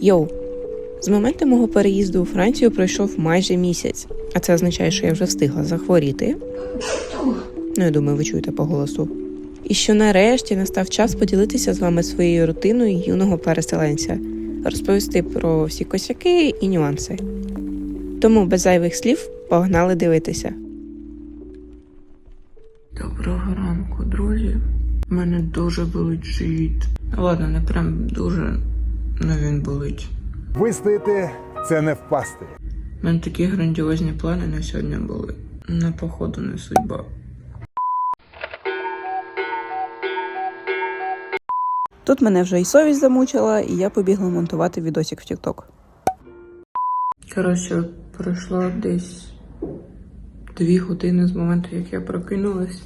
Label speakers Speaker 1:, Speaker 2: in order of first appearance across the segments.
Speaker 1: Йоу! З моменту мого переїзду у Францію пройшов майже місяць, а це означає, що я вже встигла захворіти. Ну, я думаю, ви чуєте по голосу. І що нарешті настав час поділитися з вами своєю рутиною юного переселенця, розповісти про всі косяки і нюанси. Тому без зайвих слів погнали дивитися. Доброго ранку, друзі. У мене дуже болить живіт. Ладно, не прям дуже, але він болить.
Speaker 2: Вистояти це не впасти.
Speaker 1: У мене такі грандіозні плани на сьогодні були. На походу не судьба.
Speaker 3: Тут мене вже і совість замучила, і я побігла монтувати відосик в TikTok.
Speaker 1: Коротше, пройшло десь дві години з моменту, як я прокинулась.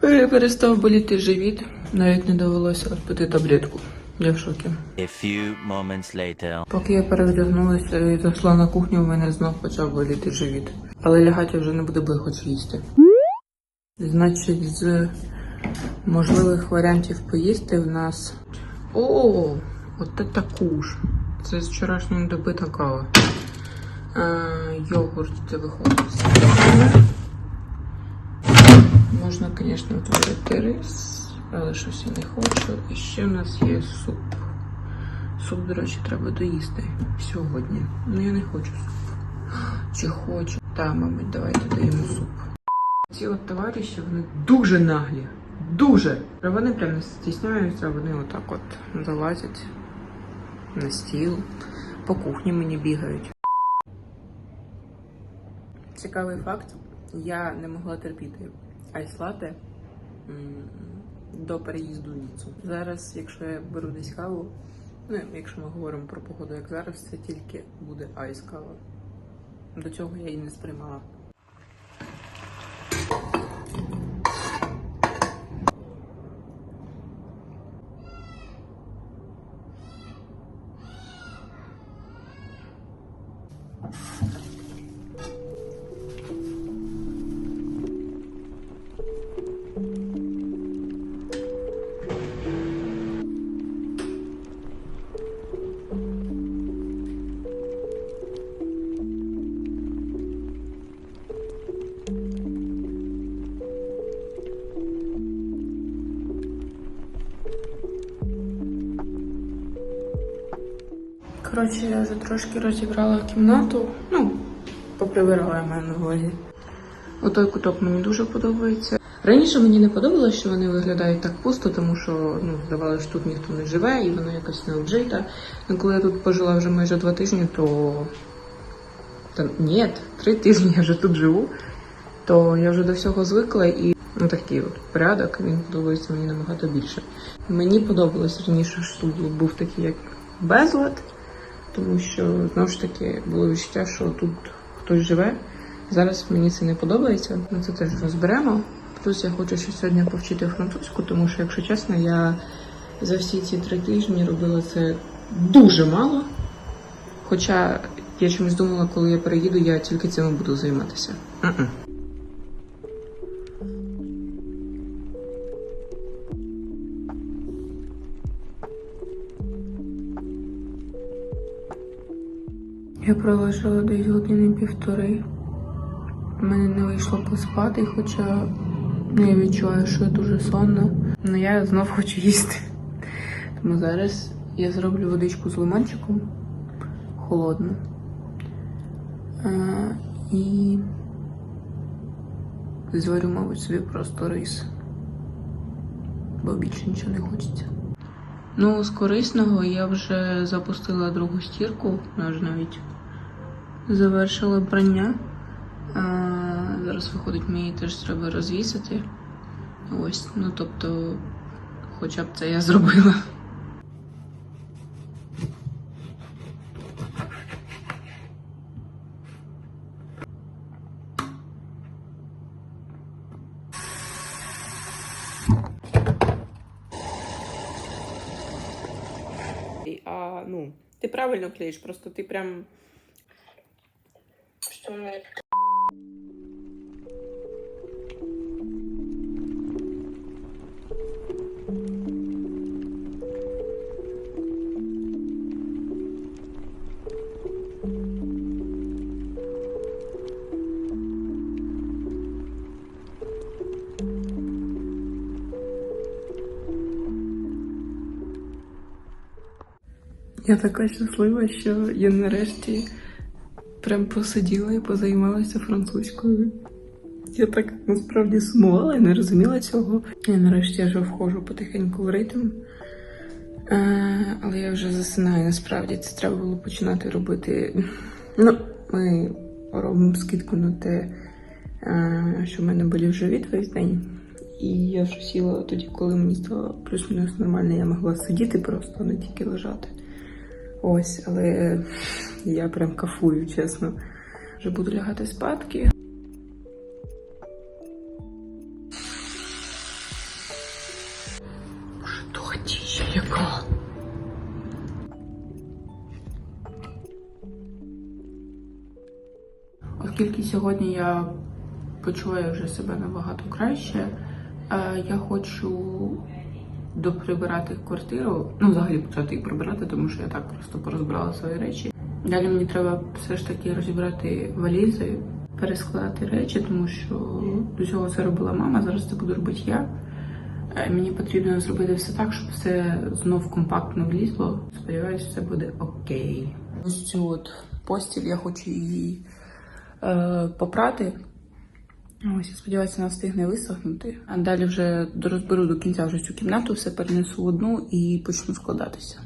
Speaker 1: Пере- Перестав боліти живіт, навіть не довелося пити таблетку. Я в шокі.
Speaker 4: A few moments later.
Speaker 1: Поки я перевдягнулася і зайшла на кухню, у мене знов почав боліти живіт. Але лягати вже не буду, бо я хочу їсти. Значить, з можливих варіантів поїсти в нас. О, от це куш. Це з вчорашньої добита кава. Е, йогурт це виходить. Можна, звісно, варити рис, але щось я не хочу. І ще в нас є суп. Суп, до речі, треба доїсти сьогодні. Ну я не хочу суп. Чи хочу? Та, мабуть, давайте доїмо суп. Ці от товариші, вони дуже наглі. Дуже. Вони прям не стісняються, вони отак от залазять на стіл, по кухні мені бігають. Цікавий факт. Я не могла терпіти айслати до переїзду в Ніцу. Зараз, якщо я беру десь каву, ну якщо ми говоримо про погоду, як зараз, це тільки буде айс кава. До цього я її не сприймала. Коротше, я вже трошки розібрала кімнату. Ну, поприбирала я маю на увазі. Отой куток мені дуже подобається. Раніше мені не подобалося, що вони виглядають так пусто, тому що ну, здавалося, що тут ніхто не живе і воно якось не обжите. Ну, коли я тут пожила вже майже два тижні, то. Та ні, три тижні я вже тут живу, то я вже до всього звикла і ну, такий от порядок, він подобається мені набагато більше. Мені подобалось раніше, що тут був такий як безлад, тому що знову ж таки було відчуття, що тут хтось живе. Зараз мені це не подобається. Ми це теж розберемо. Плюс я хочу ще сьогодні повчити французьку, тому що, якщо чесно, я за всі ці три тижні робила це дуже мало. Хоча я чомусь думала, коли я переїду, я тільки цим буду займатися. Я пролежала десь години півтори. У мене не вийшло поспати, хоча я відчуваю, що я дуже сонна. Ну я знов хочу їсти. Тому зараз я зроблю водичку з лимончиком холодну. А, і зварю, мабуть, собі просто рис. Бо більше нічого не хочеться. Ну, з корисного я вже запустила другу стірку, вже навіть завершила прання. А, зараз виходить, мені теж треба розвісити. Ось, ну тобто, хоча б це я зробила. А, ну, ти правильно клеїш, просто ти прям собственные. Я така щаслива, що я нарешті прям посиділа і позаймалася французькою. Я так насправді сумувала і не розуміла цього. Я нарешті вже входжу потихеньку в ритм. Е, але я вже засинаю насправді. Це треба було починати робити. Ну, ми робимо скидку на те, е, що в мене болів живіт весь день. І я вже сіла тоді, коли мені стало плюс-мінус нормально, я могла сидіти просто, а не тільки лежати. Ось, але я прям кафую, чесно. Вже буду лягати спадки. Оскільки сьогодні я почуваю вже себе набагато краще, е, я хочу доприбирати квартиру, ну взагалі почати її прибирати, тому що я так просто порозбирала свої речі. Далі мені треба все ж таки розібрати валізи, перескладати речі, тому що до цього це робила мама. Зараз це буду робити я. Е, Мені потрібно зробити все так, щоб все знов компактно влізло. Сподіваюсь, все буде окей. Ось цю от постіль я хочу її е, попрати. Ось, я сподіваюся, вона встигне висохнути. А далі вже розберу до кінця вже цю кімнату, все перенесу одну і почну складатися.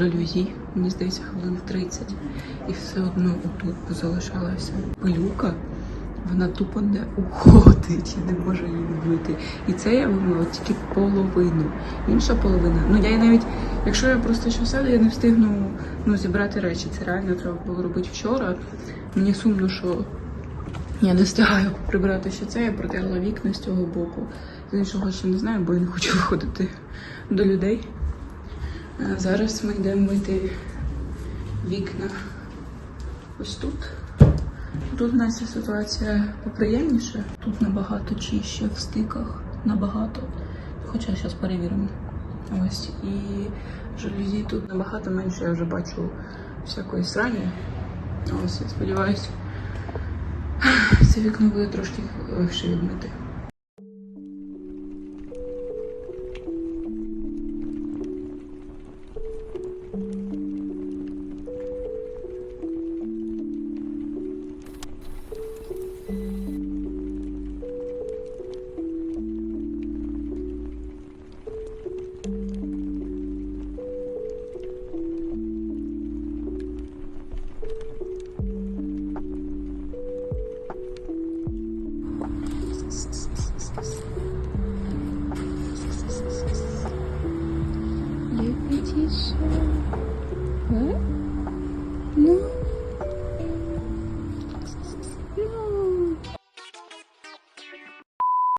Speaker 1: Жалюзі, мені здається, хвилин 30. І все одно отут залишалася пилюка. Вона тупо не уходить, я не можу її вбити. І це я вимила тільки половину. Інша половина. Ну я навіть, якщо я просто ще сяду, я не встигну ну, зібрати речі. Це реально треба було робити вчора. Мені сумно, що я не встигаю прибрати ще це, я протерла вікна з цього боку. З іншого ще не знаю, бо я не хочу виходити до людей. Зараз ми йдемо мити вікна ось тут. Тут в нас ситуація поприємніша. Тут набагато чище в стиках, набагато. Хоча зараз перевіримо. Ось. І жалюзі тут набагато менше, я вже бачу всякої срані. Ось, я сподіваюся, це вікно буде трошки легше відмити.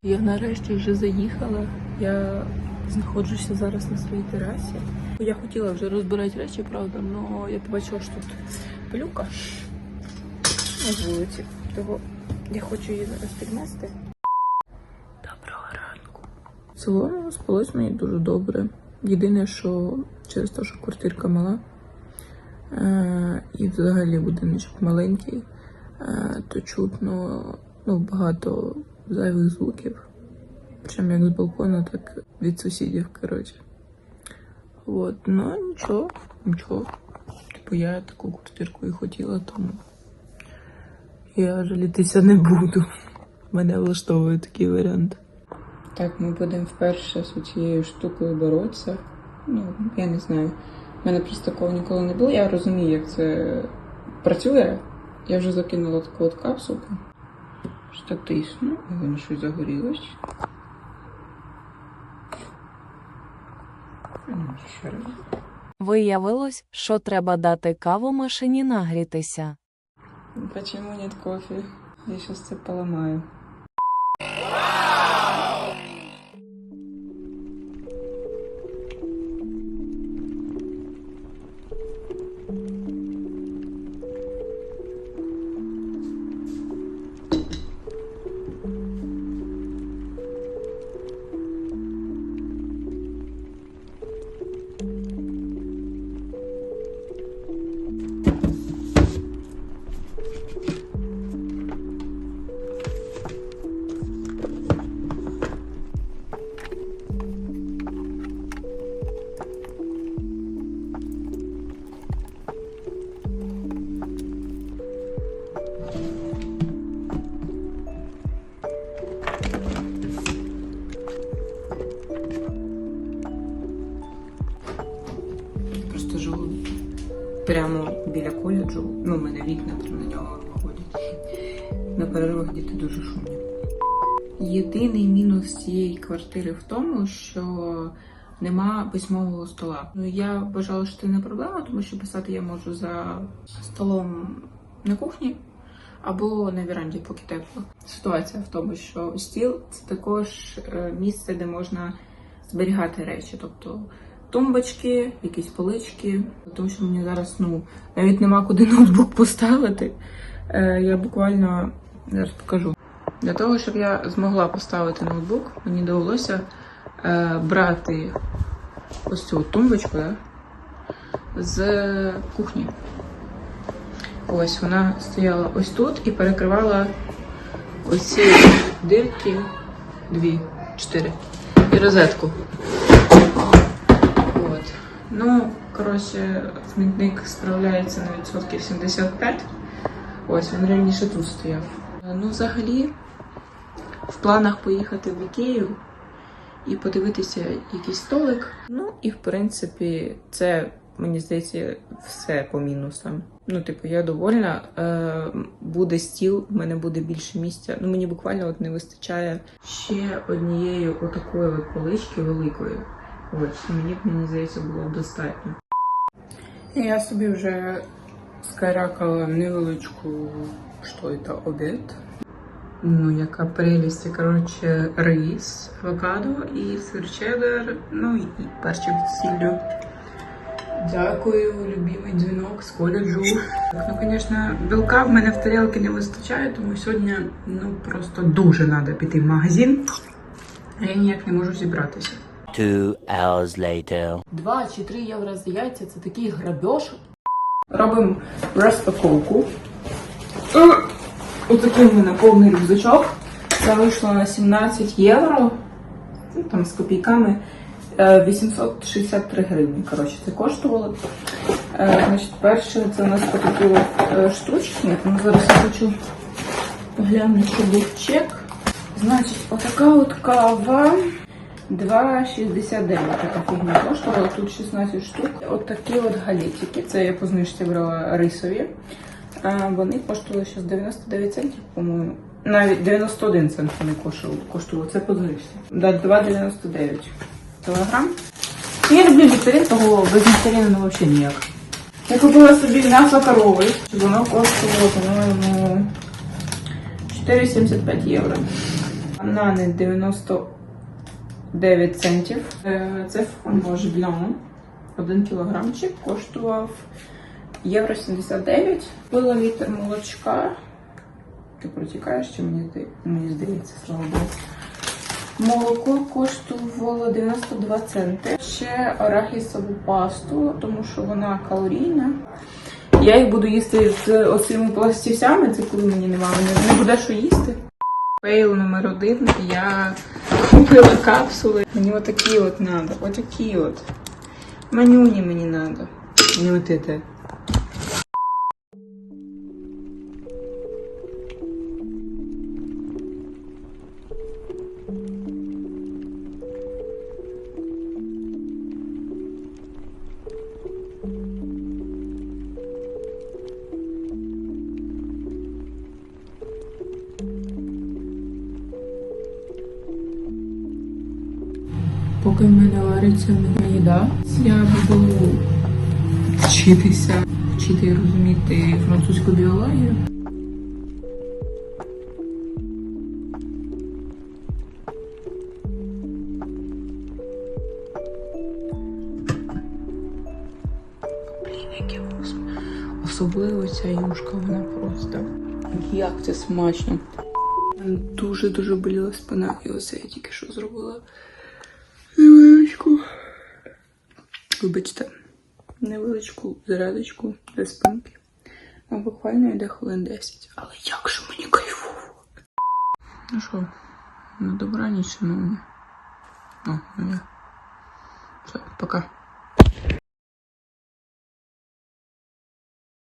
Speaker 1: Я нарешті вже заїхала. Я знаходжуся зараз на своїй терасі. Я хотіла вже розбирати речі, правда, але я побачила, що тут пилюка на вулиці. Того я хочу її зараз піднести. Доброго ранку. Цілому спалось мені дуже добре. Єдине, що через те, що квартирка мала, е, і взагалі будиночок маленький, е, то чутно ну, багато зайвих звуків. Причому як з балкона, так від сусідів, коротше. От, ну нічого, нічого. Типу я таку квартирку і хотіла, тому я жалітися не буду. Мене влаштовує такий варіант. Так, ми будемо вперше з цією штукою боротися. Ну, я не знаю. У мене просто такого ніколи не було. Я розумію, як це працює. Я вже закинула таку от капсулку. Тисну, і воно щось загорілось. Ну, ще раз.
Speaker 5: Виявилось, що треба дати каву машині нагрітися.
Speaker 1: Почему нет кофе? Я сейчас це поламаю. Прямо біля коледжу. Ну, у мене вікна прямо на нього виходять. На переривах діти дуже шумні. Єдиний мінус цієї квартири в тому, що нема письмового стола. Ну я вважала, що це не проблема, тому що писати я можу за столом на кухні або на віранді, поки тепло. Ситуація в тому, що стіл це також е, місце, де можна зберігати речі, тобто тумбочки, якісь полички. Тому що мені зараз ну навіть нема куди ноутбук поставити. Е, Я буквально зараз покажу. Для того, щоб я змогла поставити ноутбук, мені довелося е, брати ось цю тумбочку да, з кухні. Ось вона стояла ось тут і перекривала ось ці дирки, дві, чотири, і розетку. Ну, коротше, смітник справляється на відсотків 75. Ось він раніше тут стояв. Ну, взагалі, в планах поїхати в Ікею і подивитися якийсь столик. Ну і в принципі, це мені здається все по мінусам. Ну, типу, я довольна. Е, буде стіл, в мене буде більше місця. Ну, мені буквально от не вистачає ще однієї отакої от полички великої. Ось, мені б мені здається було б достатньо. Я собі вже скарякала невеличку, що це, обід. Ну, яка прелість, коротше, рис, авокадо і сир чеддер, ну і перчик з сіллю. Дякую, любимий дзвінок з коледжу. Так, ну, звісно, білка в мене в тарілці не вистачає, тому сьогодні ну просто дуже треба піти в магазин. А я ніяк не можу зібратися.
Speaker 4: Two hours later.
Speaker 1: 2 чи 3 євро за яйця це такий грабеж. Робимо розпаковку. Е, Отакий в мене повний рюкзачок. Це вийшло на 17 євро. Ну, там з копійками. Е, 863 гривні. Коротше, це коштувало. Е, Значить, перше це у нас такі е, штучки. Ну, зараз я хочу поглянути, що був чек. Значить, отака от кава. 2,69 така фігня коштувала. Тут 16 штук. От такі от галетики. Це я по знижці брала рисові. Вони коштували щось 99 центів, по-моєму. Навіть 91 цент вони коштували. Це по знижці. Да, 2,99 кілограм. Я люблю нектарин, того без нектарину ну, взагалі ніяк. Я купила собі м'ясо корови. Воно коштувало, по-моєму, 4,75 євро. Банани 90 9 центів. Е, Це фромаж блан. Один кілограмчик коштував євро 79. Пила літр молочка. Ти протікаєш, чи мені, зда- мені здається, слава Богу. Молоко коштувало 92 центи. Ще арахісову пасту, тому що вона калорійна. Я їх буду їсти з оцими пластівцями, це коли мені немає, не, не буде що їсти. Фейл номер один. Я купила капсули. Мені такие вот надо. Вот такие вот. Манюни мені надо. Не вот это. Поки в мене вариться їда, я буду вчитися, вчити і розуміти французьку біологію. Особливо ця юшка, вона просто. Як це смачно. Дуже-дуже боліла спина, і оце я тільки що зробила. Невеличку. Вибачте, невеличку зарядочку для спинки. А буквально йде хвилин 10. Але як же мені кайфово. Ну що, на добраніч, шановні. О, ну я. Все, пока.